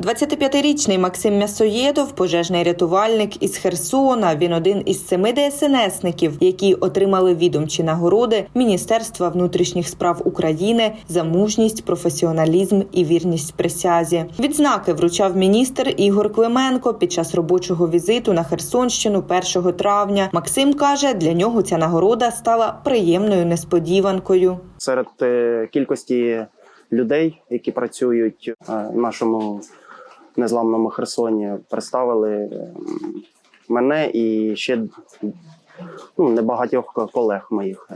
25-річний Максим М'ясоєдов, пожежний рятувальник із Херсона. Він один із семи ДСНСників, які отримали відомчі нагороди Міністерства внутрішніх справ України за мужність, професіоналізм і вірність присязі. Відзнаки вручав міністр Ігор Клименко під час робочого візиту на Херсонщину 1 травня. Максим каже, для нього ця нагорода стала приємною несподіванкою. серед е, кількості людей, які працюють е, в нашому незламному Херсоні, представили мене і ще ну, небагатьох колег моїх.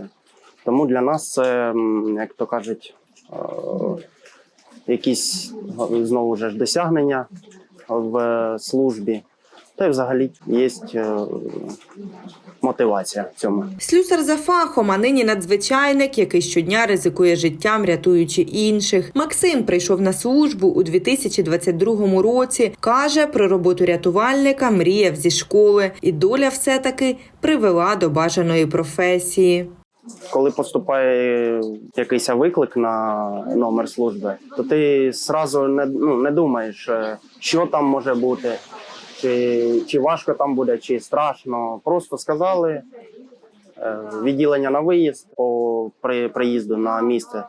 Тому для нас це, як то кажуть, е, якісь знову ж досягнення в е, службі. Та й взагалі є мотивація в цьому. Слюсар за фахом, а нині надзвичайник, який щодня ризикує життям, рятуючи інших. Максим прийшов на службу у 2022 році. каже про роботу рятувальника, мріяв зі школи, і доля все таки привела до бажаної професії. Коли поступає якийсь виклик на номер служби, то ти зразу не, ну, не думаєш, е, що там може бути, чи, чи важко там буде, чи страшно. Просто сказали е, відділення на виїзд по при, приїзду на місце.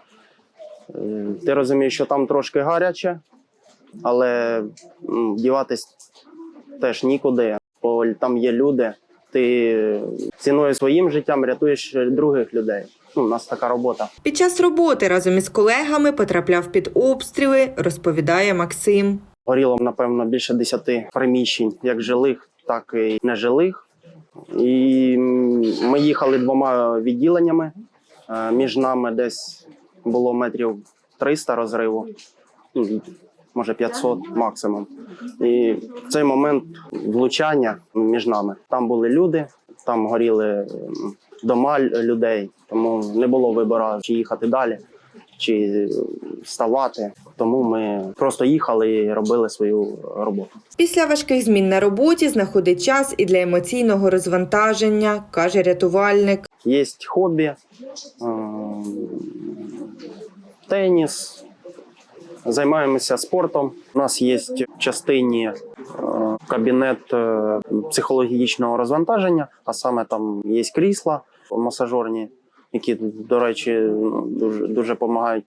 Е, Ти розумієш, що там трошки гаряче, але діватись теж нікуди, бо там є люди. Ти ціною своїм життям рятуєш других людей. Ну, у нас така робота. Під час роботи разом із колегами потрапляв під обстріли, розповідає Максим. Горіло, напевно, більше десяти приміщень, як жилих, так і нежилих. І ми їхали двома відділеннями. Е, Між нами десь було метрів 300 розриву, ну, може 500 максимум. І в цей момент влучання між нами. Там були люди, там горіли дома людей, тому не було вибору, чи їхати далі, чи вставати. Тому ми просто їхали і робили свою роботу. Після важких змін на роботі знаходить час і для емоційного розвантаження, каже рятувальник. Є хобі, е, теніс, займаємося спортом. У нас є в частині е, кабінет е, психологічного розвантаження, а саме там є крісла масажорні, які, до речі, дуже, дуже допомагають.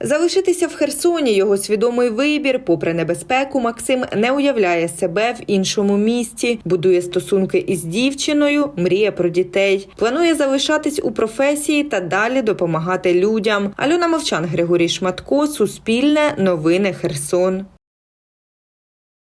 Залишитися в Херсоні його свідомий вибір. Попри небезпеку, Максим не уявляє себе в іншому місті, будує стосунки із дівчиною, мріє про дітей, планує залишатись у професії та далі допомагати людям. Альона Мовчан, Григорій Шматко, Суспільне, Новини Херсон.